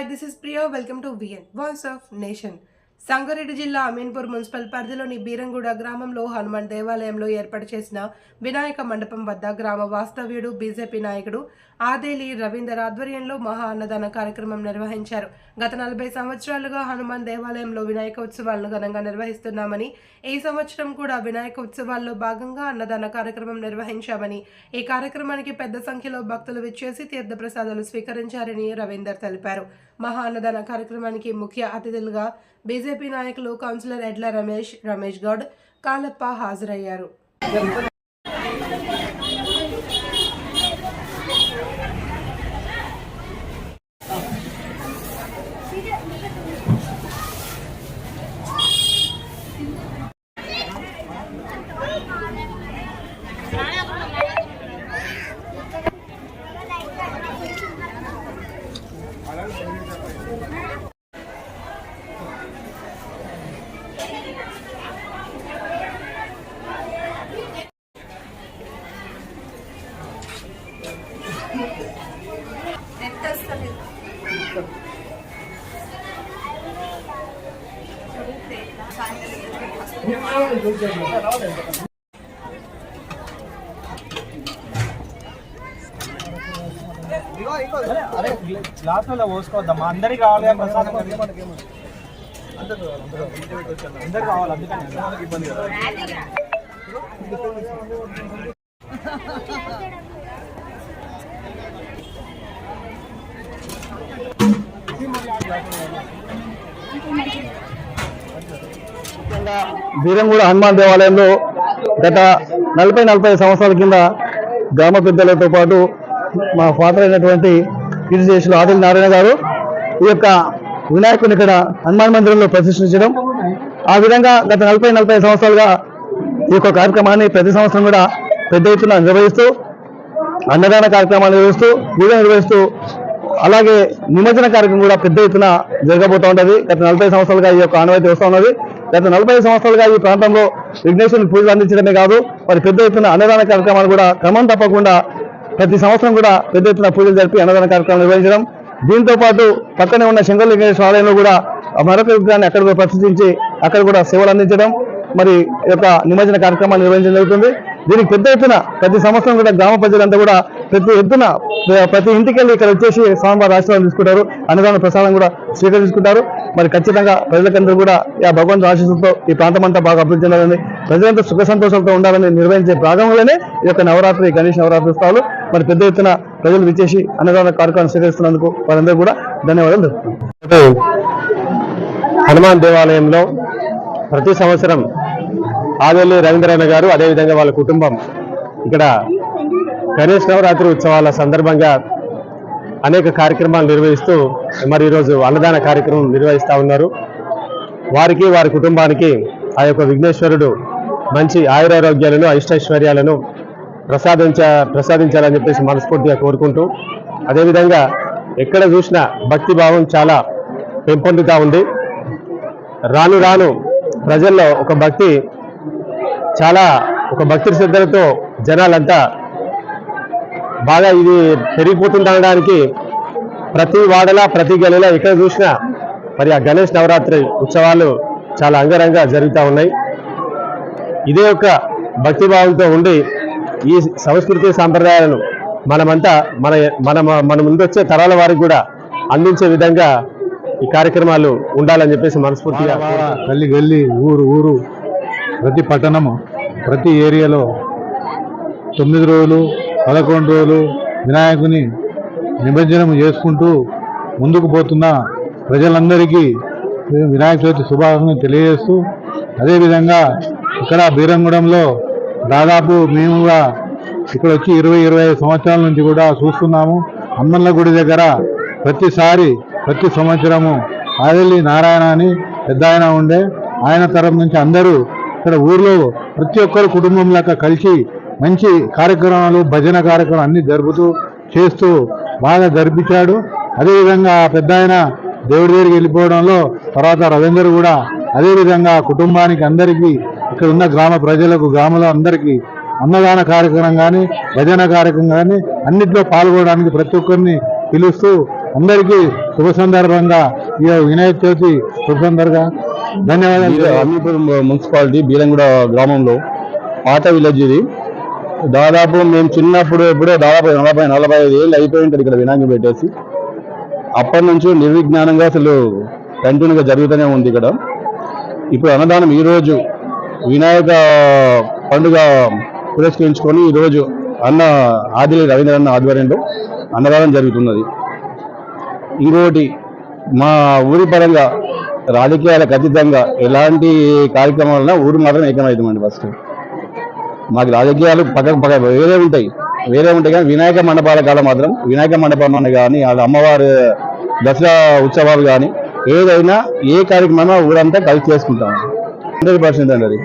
Welcome to V N voice of nation Sangareddy జిల్లా Ameenpur municipal పరిధిలోని బీరంగూడ గ్రామంలో హనుమాన్ దేవాలయంలో ఏర్పాటు చేసిన వినాయక మండపం వద్ద గ్రామ వాస్తవ్యుడు బీజేపీ నాయకుడు ఆదేలి రవీందర్ ఆధ్వర్యంలో మహా అన్నదాన కార్యక్రమం నిర్వహించారు. గత నలభై సంవత్సరాలుగా హనుమాన్ దేవాలయంలో వినాయక ఉత్సవాలను ఘనంగా నిర్వహిస్తున్నామని ఈ సంవత్సరం కూడా వినాయక ఉత్సవాల్లో భాగంగా అన్నదాన కార్యక్రమం నిర్వహించామని ఈ కార్యక్రమానికి పెద్ద సంఖ్యలో భక్తులు విచ్చేసి తీర్థప్రసాదాలు స్వీకరించారని రవీందర్ తెలిపారు. మహా అన్నదాన కార్యక్రమానికి ముఖ్య అతిథులుగా బీజేపీ నాయకులు కౌన్సిలర్ ఎడ్ల రమేష్ రమేష్ గౌడ్ కాలప్ప హాజరయ్యారు. అరే గ్లాస్లో పోసుకోవద్దమ్మా అందరికి కావాలి ప్రసాదం అందరికి కావాలి అందుకని ఇబ్బంది కదా బీరంగూడ హనుమాన్ దేవాలయంలో గత నలభై నలభై సంవత్సరాల కింద గ్రామ పెద్దలతో పాటు మా ఫాదర్ అయినటువంటి కీర్తిశేషులు ఆదిల్ నారాయణ గారు ఈ యొక్క వినాయకుని ఇక్కడ హనుమాన్ మందిరంలో ప్రతిష్ఠించడం. ఆ విధంగా గత నలభై నలభై సంవత్సరాలుగా ఈ యొక్క కార్యక్రమాన్ని ప్రతి సంవత్సరం కూడా పెద్ద ఎత్తున నిర్వహిస్తూ అన్నదాన కార్యక్రమాలు నిర్వహిస్తూ పూజ నిర్వహిస్తూ అలాగే నిమజ్జన కార్యక్రమం కూడా పెద్ద ఎత్తున జరగబోతూ ఉంటుంది గత నలభై సంవత్సరాలుగా ఈ యొక్క ఆనవాయితీ వస్తూ ఉన్నది. గత నలభై సంవత్సరాలుగా ఈ ప్రాంతంలో విఘ్నేశ్వరుని పూజలు అందించడమే కాదు మరి పెద్ద ఎత్తున అన్నదాన కార్యక్రమాలు కూడా క్రమం తప్పకుండా ప్రతి సంవత్సరం కూడా పెద్ద ఎత్తున పూజలు జరిపి అన్నదాన కార్యక్రమం నిర్వహించడం. దీంతో పాటు పక్కనే ఉన్న శంకరలింగేశ్వర ఆలయంలో కూడా మరొక విగ్రహాన్ని అక్కడ కూడా ప్రతిష్ఠించి అక్కడ కూడా సేవలు అందించడం మరి ఈ యొక్క నిమజ్జన కార్యక్రమాలు నిర్వహించడం జరుగుతుంది. దీనికి పెద్ద ఎత్తున ప్రతి సంవత్సరం కూడా గ్రామ ప్రజలంతా కూడా ప్రతి ఎత్తున ప్రతి ఇంటికెళ్ళి ఇక్కడ వచ్చేసి స్వామివారి ఆశీర్వాదం తీసుకుంటారు. అన్నదాన ప్రసాదం కూడా స్వీకరించుకుంటారు మరి ఖచ్చితంగా ప్రజలకందరూ కూడా ఆ భగవంతు ఆశీస్సులతో ఈ ప్రాంతం అంతా బాగా అభివృద్ధి చెందాలని ప్రజలంతా సుఖ సంతోషాలతో ఉండాలని నిర్వహించే భాగంలోనే ఈ యొక్క నవరాత్రి గణేష్ నవరాత్రి ఉత్సవాలు మరి పెద్ద ఎత్తున ప్రజలు విచ్చేసి అన్నదాన కార్యక్రమం స్వీకరిస్తున్నందుకు వారందరూ కూడా ధన్యవాదాలు తెలుపుతున్నాం. హనుమాన్ దేవాలయంలో ప్రతి సంవత్సరం ఆదల్లి రవీంద్రన్న గారు అదేవిధంగా వాళ్ళ కుటుంబం. ఇక్కడ గణేష్ నవరాత్రి ఉత్సవాల సందర్భంగా అనేక కార్యక్రమాలు నిర్వహిస్తూ మరి ఈరోజు అన్నదాన కార్యక్రమం నిర్వహిస్తూ ఉన్నారు. వారికి వారి కుటుంబానికి ఆ యొక్క విఘ్నేశ్వరుడు మంచి ఆయురారోగ్యాలను అష్టైశ్వర్యాలను ప్రసాదించ ప్రసాదించాలని చెప్పేసి మనస్ఫూర్తిగా కోరుకుంటూ అదేవిధంగా ఎక్కడ చూసినా భక్తి భావం చాలా పెంపొందుతూ ఉంది. రాను రాను ప్రజల్లో ఒక భక్తి చాలా ఒక భక్తి శ్రద్ధలతో జనాలంతా బాగా ఇది పెరిగిపోతుందనడానికి ప్రతి వాడలా ప్రతి గలిలా ఎక్కడ చూసినా మరి ఆ గణేష్ నవరాత్రి ఉత్సవాలు చాలా అంగరంగ జరుగుతూ ఉన్నాయి. ఇదే యొక్క భక్తిభావంతో ఉండి ఈ సంస్కృతి సాంప్రదాయాలను మనమంతా మన మన మన ముందు వచ్చే తరాల వారికి కూడా అందించే విధంగా ఈ కార్యక్రమాలు ఉండాలని చెప్పేసి మనస్ఫూర్తిగా గల్లి గల్లి ఊరు ఊరు ప్రతి పట్టణము ప్రతి ఏరియాలో తొమ్మిది రోజులు పదకొండు రోజులు వినాయకుని నిమజ్జనం చేసుకుంటూ ముందుకు పోతున్న ప్రజలందరికీ వినాయక చవితి శుభాకాంక్షలు తెలియజేస్తూ అదేవిధంగా ఇక్కడ బీరంగూడెంలో దాదాపు మేముగా ఇక్కడ వచ్చి ఇరవై ఇరవై ఐదు సంవత్సరాల నుంచి కూడా చూస్తున్నాము. అమ్మల్ల గుడి దగ్గర ప్రతిసారి ప్రతి సంవత్సరము ఆదిల్లి నారాయణ అని పెద్ద ఆయన ఉండే. ఆయన తరం నుంచి అందరూ ఇక్కడ ఊర్లో ప్రతి ఒక్కరు కుటుంబం లాగా కలిసి మంచి కార్యక్రమాలు భజన కార్యక్రమాలు అన్ని జరుపుతూ చేస్తూ బాగా జరిపించాడు. అదేవిధంగా ఆ పెద్ద ఆయన దేవుడి దగ్గరికి వెళ్ళిపోవడంలో తర్వాత రవీందర్ కూడా అదేవిధంగా కుటుంబానికి అందరికీ ఇక్కడ ఉన్న గ్రామ ప్రజలకు గ్రామంలో అందరికీ అన్నదాన కార్యక్రమం కానీ భజన కార్యక్రమం కానీ అన్నిట్లో పాల్గొనడానికి ప్రతి ఒక్కరిని పిలుస్తూ అందరికీ శుభ సందర్భంగా ఈ వినాయక చవితి శుభ సందర్భంగా ధన్యవాదాలు. అమీపూర్ మున్సిపాలిటీ బీరంగూడ గ్రామంలో పాత విలేజ్ ఇది. దాదాపు మేము చిన్నప్పుడు ఎప్పుడో దాదాపు నలభై నలభై ఐదు ఏళ్ళు అయిపోయి ఉంటుంది ఇక్కడ వినాయకం పెట్టేసి. అప్పటి నుంచి నిర్విజ్ఞానంగా అసలు కంటిన్యూగా జరుగుతూనే ఉంది ఇక్కడ. ఇప్పుడు అన్నదానం ఈరోజు వినాయక పండుగ పురస్కరించుకొని ఈరోజు అన్న ఆదిలి రవీంద్ర అన్న ఆధ్వర్యంలో అన్నదానం జరుగుతున్నది. ఇంకోటి మా ఊరి పరంగా రాజకీయాలకు అతీతంగా ఎలాంటి కార్యక్రమాలన్నా ఊరు మాత్రం ఏకమవుతామండి ఫస్ట్ మాకు రాజకీయాలు పక్కకు పక్క వేరే ఉంటాయి. వేరే ఉంటాయి కానీ వినాయక మండపాల కాలం మాత్రం వినాయక మండపం కానీ వాళ్ళ అమ్మవారు దసరా ఉత్సవాలు కానీ ఏదైనా ఏ కార్యక్రమం ఊరంతా కలిసి చేసుకుంటాం. హండ్రెడ్ పర్సెంట్ అండి అది.